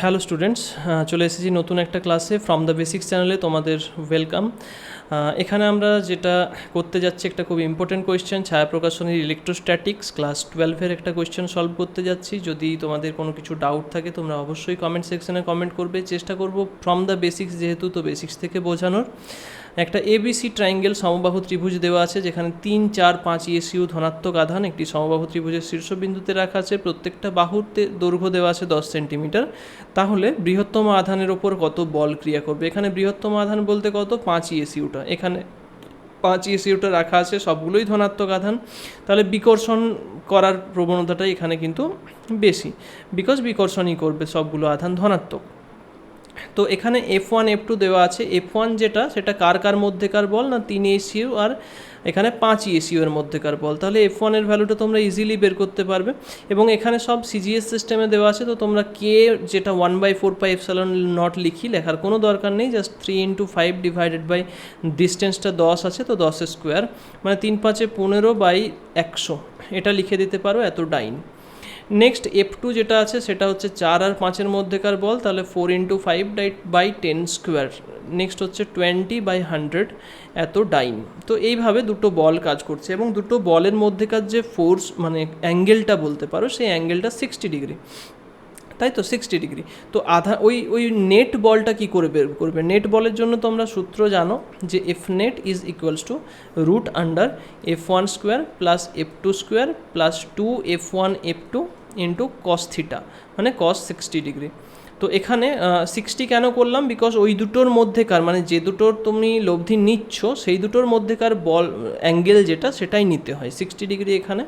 Hello students চলে এসেছি নতুন একটা ক্লাসে ফ্রম দ্য বেসিক্স চ্যানেলে তোমাদের ওয়েলকাম এখানে আমরা যেটা করতে যাচ্ছি, একটা খুব ইম্পর্টেন্ট কোয়েশ্চেন ছায়া প্রকাশনীর ইলেকট্রোস্ট্যাটিক্স ক্লাস টুয়েলভের একটা কোয়েশ্চেন সলভ করতে যাচ্ছি। যদি তোমাদের কোনো কিছু ডাউট থাকে, তোমরা অবশ্যই কমেন্ট সেকশনে কমেন্ট করবে। চেষ্টা করব ফ্রম দ্য বেসিক্স যেহেতু তো বেসিক্স থেকে বোঝানোর। একটা এবিসি ট্রায়াঙ্গেল সমবাহু ত্রিভুজ দেওয়া আছে, যেখানে তিন, চার, পাঁচ ইএসইউ ধনাত্মক আধান, একটি সমবাহু ত্রিভুজের শীর্ষবিন্দুতে রাখা আছে, প্রত্যেকটা বাহুতে দৈর্ঘ্য দেওয়া আছে দশ সেন্টিমিটার। তাহলে বৃহত্তম আধানের ওপর কত বল ক্রিয়া করবে? এখানে বৃহত্তম আধান বলতে কত? পাঁচ ইএসইউটা এখানে পাঁচ ইএসইউটা রাখা আছে, সবগুলোই ধনাত্মক আধান। তাহলে বিকর্ষণ করার প্রবণতাটা এখানে কিন্তু বেশি। বিকজ বিকর্ষণই করবে সবগুলো আধান ধনাত্মক। তো এখানে এফ ওয়ান এফ টু দেওয়া আছে। এফ ওয়ান যেটা, সেটা কার কার মধ্যেকার বল? না, তিন এসিউ আর এখানে পাঁচ এসিউ এর মধ্যেকার বল। তাহলে এফ ওয়ানের ভ্যালুটা তোমরা ইজিলি বের করতে পারবে। এবং এখানে সব সিজিএস সিস্টেমে দেওয়া আছে। তো তোমরা কে যেটা one by four by epsilon naught লিখি, লেখার কোনো দরকার নেই। Just three into five divided by ডিস্টেন্সটা দশ আছে, তো দশের স্কোয়ার মানে তিন পাঁচে পনেরো বাই একশো। এটা লিখে দিতে পারো এত ডাইন। নেক্সট এফ টু যেটা আছে, সেটা হচ্ছে চার আর পাঁচের মধ্যেকার বল, তাহলে four into five divide by ten square next হচ্ছে টোয়েন্টি বাই হান্ড্রেড এত ডাইন তো এইভাবে দুটো বল কাজ করছে, এবং দুটো বলের মধ্যেকার যে ফোর্স মানে অ্যাঙ্গেলটা বলতে পারো, সেই অ্যাঙ্গেলটা সিক্সটি ডিগ্রি তাই তো সিক্সটি ডিগ্রি তো আধা, ওই ওই নেট বলটা কি করে বের করবে? নেট বলের জন্য তোমরা সূত্র জানো যে F net is equals to root under F one square plus F two square plus two F one F two into cos theta মানে কস সিক্সটি ডিগ্রি তো এখানে সিক্সটি কেন করলাম? বিকজ ওই দুটোর মধ্যেকার মানে যে দুটোর তুমি লব্ধি নিচ্ছ, সেই দুটোর মধ্যেকার বল অ্যাঙ্গেল যেটা, সেটাই নিতে হয়। সিক্সটি ডিগ্রি এখানে।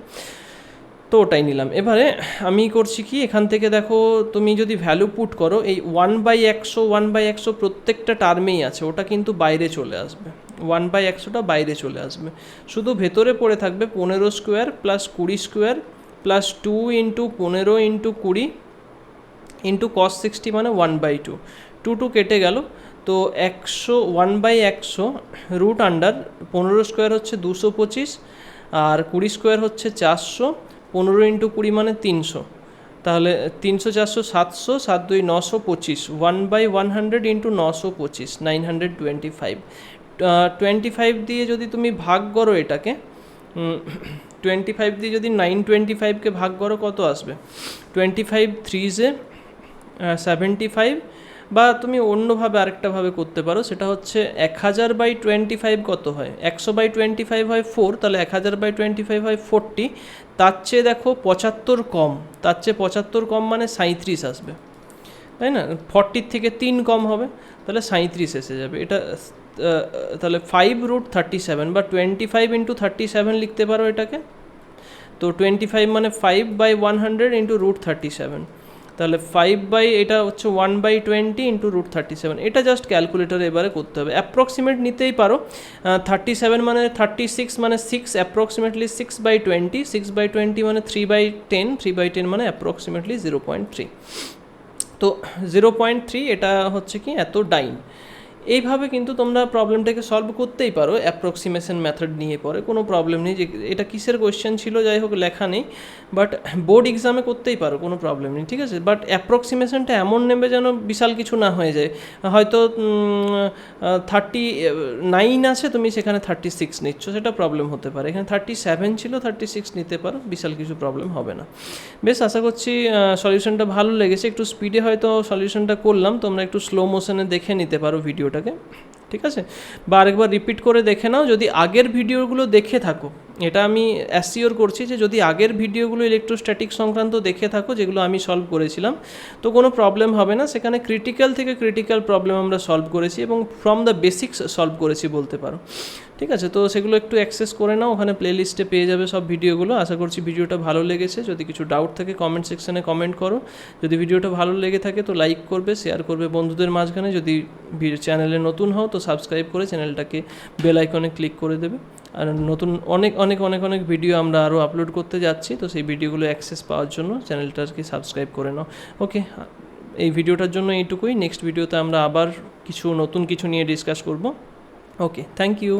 তো ওটাই নিলাম। এবারে আমি করছি কি, এখান থেকে দেখো তুমি যদি ভ্যালু পুট করো, এই ওয়ান বাই একশো ওয়ান বাই একশো প্রত্যেকটা টার্মেই আছে, ওটা কিন্তু বাইরে চলে আসবে। ওয়ান বাই একশোটা বাইরে চলে আসবে। শুধু ভেতরে পড়ে থাকবে পনেরো স্কোয়ার প্লাস কুড়ি স্কোয়ার প্লাস টু ইন্টু পনেরো ইন্টু কুড়ি ইন্টু কস সিক্সটি মানে one by two two two কেটে গেল। তো একশো ওয়ান বাই একশো রুট আন্ডার পনেরো স্কোয়ার হচ্ছে দুশো পঁচিশ আর কুড়ি স্কোয়ার হচ্ছে চারশো। পনেরো ইন্টু কুড়ি মানে তিনশো। তাহলে তিনশো, চারশো, সাতশো, সাত দুই, নশো, পঁচিশ। One by one hundred into নশো, পঁচিশ, nine hundred twenty five twenty five দিয়ে যদি তুমি ভাগ করো এটাকে টোয়েন্টি ফাইভ দিয়ে যদি নাইন টোয়েন্টি ফাইভকে ভাগ করো, কত আসবে? টোয়েন্টি ফাইভ থ্রিজে সেভেন্টি ফাইভ বা তুমি অন্যভাবে আরেকটাভাবে করতে পারো, সেটা হচ্ছে এক হাজার বাই টোয়েন্টি ফাইভ কত হয়? একশো বাই টোয়েন্টি ফাইভ হয় ফোর তাহলে এক হাজার বাই টোয়েন্টি ফাইভ হয় ফোরটি তার চেয়ে দেখো পঁচাত্তর কম, তার চেয়ে পঁচাত্তর কম মানে সাঁত্রিশ আসবে। তাই না? ফর্টির থেকে তিন কম হবে, তাহলে সাঁত্রিশ এসে যাবে। এটা তাহলে ফাইভ রুট থার্টি সেভেন বা twenty five into thirty seven লিখতে পারো এটাকে। তো টোয়েন্টি ফাইভ মানে five by one hundred into root thirty seven তাহলে ফাইভ বাই এটা হচ্ছে one by twenty into root thirty seven এটা জাস্ট ক্যালকুলেটার এবারে করতে হবে। অ্যাপ্রক্সিমেট নিতেই পারো। থার্টি সেভেন মানে থার্টি সিক্স মানে six approximately six by twenty six by twenty মানে three by ten three by ten মানে অ্যাপ্রক্সিমেটলি জিরো পয়েন্ট থ্রি তো জিরো পয়েন্ট থ্রি এটা হচ্ছে কি? এত ডাইন এইভাবে কিন্তু তোমরা প্রবলেমটাকে সলভ করতেই পারো অ্যাপ্রক্সিমেশন মেথড নিয়ে পরে, কোনো প্রবলেম নেই যে এটা কিসের কোয়েশ্চেন ছিল, যাই হোক, লেখা নেই বাট বোর্ড এক্সামে করতেই পারো, কোনো প্রবলেম নেই, ঠিক আছে? বাট অ্যাপ্রক্সিমেশনটা এমন নেবে যেন বিশাল কিছু না হয়ে যায়। হয়তো থার্টি নাইন আছে, তুমি সেখানে থার্টি সিক্স নিচ্ছ, সেটা প্রবলেম হতে পারে। এখানে থার্টি সেভেন ছিল থার্টি সিক্স নিতে পারো, বিশাল কিছু প্রবলেম হবে না। বেশ, আশা করছি সলিউশনটা ভালো লেগেছে। একটু স্পিডে হয়তো সলিউশনটা করলাম, তোমরা একটু স্লো মোশনে দেখে নিতে পারো ভিডিওটা ভিডিওটাকে ঠিক আছে? বা আরেকবার রিপিট করে দেখে নাও যদি আগের ভিডিওগুলো দেখে থাকো। এটা আমি অ্যাসিওর করছি যে যদি আগের ভিডিওগুলো ইলেকট্রোস্ট্যাটিক সংক্রান্ত দেখে থাকো, যেগুলো আমি সলভ করেছিলাম, তো কোনো প্রবলেম হবে না। সেখানে ক্রিটিক্যাল থেকে ক্রিটিক্যাল প্রবলেম আমরা সলভ করেছি এবং ফ্রম দ্য বেসিক্স সলভ করেছি বলতে পারো। ঠিক আছে? তো সেগুলো একটু অ্যাক্সেস করে নাও, ওখানে প্লেলিস্টে পেয়ে যাবে সব ভিডিওগুলো। আশা করছি ভিডিওটা ভালো লেগেছে। যদি কিছু ডাউট থাকে কমেন্ট সেকশানে কমেন্ট করো। যদি ভিডিওটা ভালো লেগে থাকে, তো লাইক করবে শেয়ার করবে বন্ধুদের মাঝখানে। যদি চ্যানেলে নতুন হও, তো সাবস্ক্রাইব করে চ্যানেলটাকে বেল আইকনে ক্লিক করে দেবে। আর নতুন অনেক অনেক অনেক অনেক ভিডিও আমরা আরও আপলোড করতে যাচ্ছি, তো সেই ভিডিওগুলো অ্যাক্সেস পাওয়ার জন্য চ্যানেলটাকে সাবস্ক্রাইব করে নাও। ওকে এই ভিডিওটার জন্য এইটুকুই। নেক্সট ভিডিওতে আমরা আবার কিছু নতুন কিছু নিয়ে ডিসকাস করব। Okay thank you